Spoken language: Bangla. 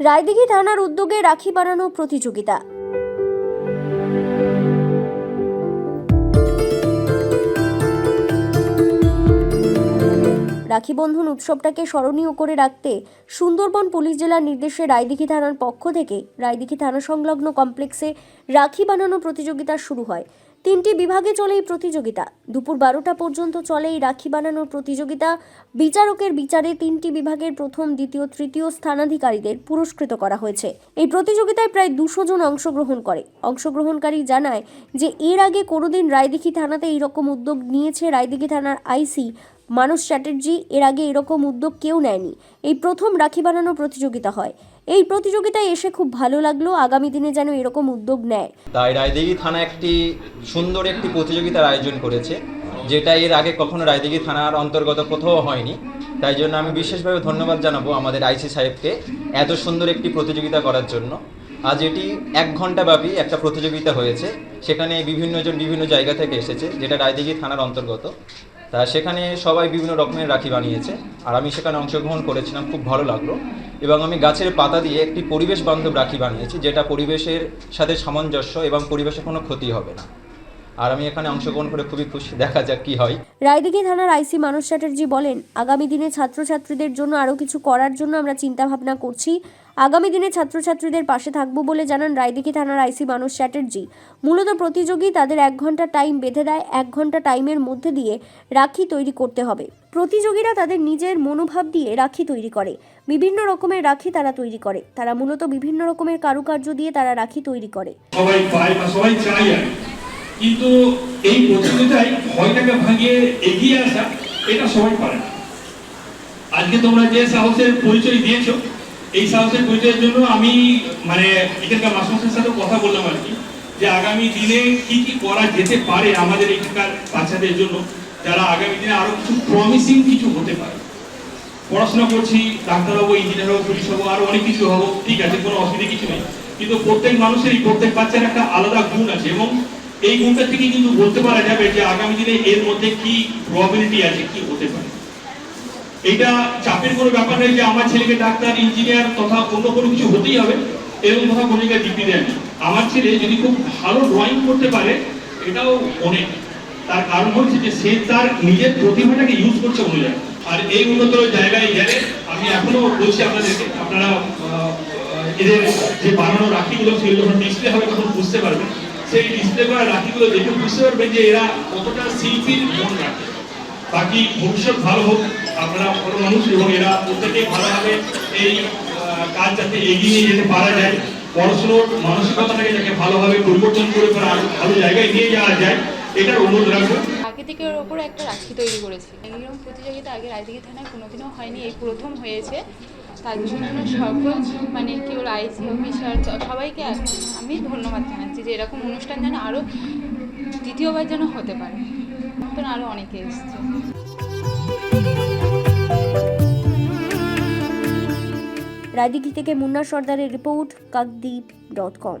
রায়দিঘি থানার উদ্যোগে রাখি বানানো প্রতিযোগিতা। রাখি বন্ধন উৎসবটাকে স্মরণীয় করে রাখতে সুন্দরবন পুলিশ জেলার নির্দেশে রায়দিঘি থানার পক্ষ থেকে রায়দিঘি থানা সংলগ্ন কমপ্লেক্সে রাখি বানানো প্রতিযোগিতা শুরু হয়। তিনটি বিভাগে চলে এই প্রতিযোগিতা। দুপুর বারোটা পর্যন্ত চলে এই রাখি বানানোর প্রতিযোগিতা। বিচারকের বিচারে তিনটি বিভাগের প্রথম, দ্বিতীয়, তৃতীয় স্থানাধিকারীদের পুরস্কৃত করা হয়েছে। এই প্রতিযোগিতায় প্রায় দুশো জন অংশগ্রহণ করে। অংশগ্রহণকারী জানায় যে, এর আগে কোনোদিন রায়দিঘি থানাতে এইরকম উদ্যোগ নিয়েছে রায়দিঘি থানার আইসি মানস চ্যাটার্জি, এর আগে এরকম উদ্যোগ কেউ নেয়নি। এই প্রথম রাখি বানানো প্রতিযোগিতা হয়। এই প্রতিযোগিতায় এসে খুব ভালো লাগল, আগামী দিনে যেন এরকম উদ্যোগ নেয়। তাই রায়দিঘি থানা একটি সুন্দর একটি প্রতিযোগিতার আয়োজন করেছে, যেটা এর আগে কখনো রায়দিঘি থানার অন্তর্গত কোথাও হয়নি। তাই জন্য আমি বিশেষভাবে ধন্যবাদ জানাব আমাদের আইসি সাহেবকে এত সুন্দর একটি প্রতিযোগিতা করার জন্য। আজ এটি এক ঘণ্টা ব্যাপী একটা প্রতিযোগিতা হয়েছে, সেখানে বিভিন্নজন বিভিন্ন জায়গা থেকে এসেছে, যেটা রায়দিঘি থানার অন্তর্গত। তা সেখানে সবাই বিভিন্ন রকমের রাখি বানিয়েছে। আর আমি সেখানে অংশগ্রহণ করেছিলাম, খুব ভালো লাগল। এবং আমি গাছের পাতা দিয়ে একটি পরিবেশ বান্ধব রাখি বানিয়েছি, যেটা পরিবেশের সাথে সামঞ্জস্য এবং পরিবেশের কোনো ক্ষতি হবে না। আর আমি এখানে অংশগ্রহণ করে খুবই খুশি। দেখা যাক কি হয়। রায়দিঘি থানার আইসি মানস চ্যাটার্জি বলেন আগামী দিনে ছাত্রছাত্রীদের জন্য আরও কিছু করার জন্য আমরা চিন্তা ভাবনা করছি। আগামী দিনে ছাত্রছাত্রীদের পাশে থাকব বলে জানান রায়দিঘি থানার আইসি মানস চ্যাটার্জি। মূলত প্রতিযোগী তাদের এক ঘণ্টা টাইম বেঁধে দেয় এক ঘণ্টা টাইমের মধ্যে দিয়ে রাখি তৈরি করতে হবে। প্রতিযোগীরা তাদের নিজের মনোভাব দিয়ে রাখি তৈরি করে। বিভিন্ন রকমের রাখি তারা তৈরি করে। তারা মূলত বিভিন্ন রকমের কারুকার্য দিয়ে তারা রাখি তৈরি করে। সবাই সবাই চাই। কিন্তু এই প্রতিযোগিতায় ভয়টাকে ভাঙিয়ে এগিয়ে আসা, এটা সবাই পারে না। আজকে তোমরা যে সাহসের পরিচয় দিয়েছ, এই সাহসের পরিচয়ের জন্য আমি মানে এখানকার মাস্টারের সাথে কথা বললাম আর কি, যে আগামী দিনে কি কি করা যেতে পারে আমাদের এখানকার বাচ্চাদের জন্য, যারা আগামী দিনে আরও কিছু প্রমিসিং কিছু হতে পারে। পড়াশোনা করছি, ডাক্তার হব ইঞ্জিনিয়ার হব পুলিশ হব, আরও অনেক কিছু হব, ঠিক আছে, কোনো অসুবিধা কিছু নেই। কিন্তু প্রত্যেক মানুষেরই, প্রত্যেক বাচ্চার একটা আলাদা গুণ আছে এবং এই গুণটা থেকে কিন্তু বলতে পারা যাবে যে আগামী দিনে এর মধ্যে কি প্রবাবিলিটি আছে, কি হতে পারে। এটা চাপের কোনো ব্যাপার নেই যে আমার ছেলেকে ডাক্তার ইঞ্জিনিয়ার তথা অন্য কোনো কিছু হতেই হবে, এরকম কথা কোনো জায়গায় ডিগ্রি দেয়নি আমার ছেলে যদি খুব ভালো ড্রয়িং করতে পারে, এটাও অনেক। তার কারণ হচ্ছে যে সে তার নিজের প্রতিভাটাকে ইউজ করছে অন্য জায়গায়। আর এই উন্নতর জায়গায় গেলে আমি এখনও বলছি আপনাদেরকে, আপনারা এদের যে বানানো রাখিগুলো, সেগুলো যখন ডিসপ্লে হবে তখন বুঝতে পারবেন। সেই ডিসপ্লে করা রাখিগুলো দেখে বুঝতে পারবেন যে এরা কতটা শিল্পীর মন রাখে। বাকি ভবিষ্যৎ ভালো হোক আপনারা বড় মানুষ এবং এরা প্রত্যেকেই ভালোভাবে এই কাজ যাতে এগিয়ে নিয়ে যেতে পারা যায়, পড়াশোনার মানসিকতাটাকে যাতে ভালোভাবে পরিবর্তন করে আরও ভালো জায়গায় নিয়ে যাওয়া যায়, এটার অনুরোধ রাখব। প্রাকৃতিকের ওপরে একটা রাখি তৈরি করেছি। এরকম প্রতিযোগিতা আগে রায়দিঘি থানায় কোনোদিনও হয়নি, এই প্রথম হয়েছে। তার জন্য সকল মানে কি বলে আইসি অফিসার সবাইকে আমি ধন্যবাদ জানাচ্ছি যে এরকম অনুষ্ঠান যেন আরও দ্বিতীয়বার যেন হতে পারে। নতুন আরও অনেকে এসছে। রায়দিঘি থেকে মুন্না সর্দারের রিপোর্ট, কাকদ্বীপ ডট কম।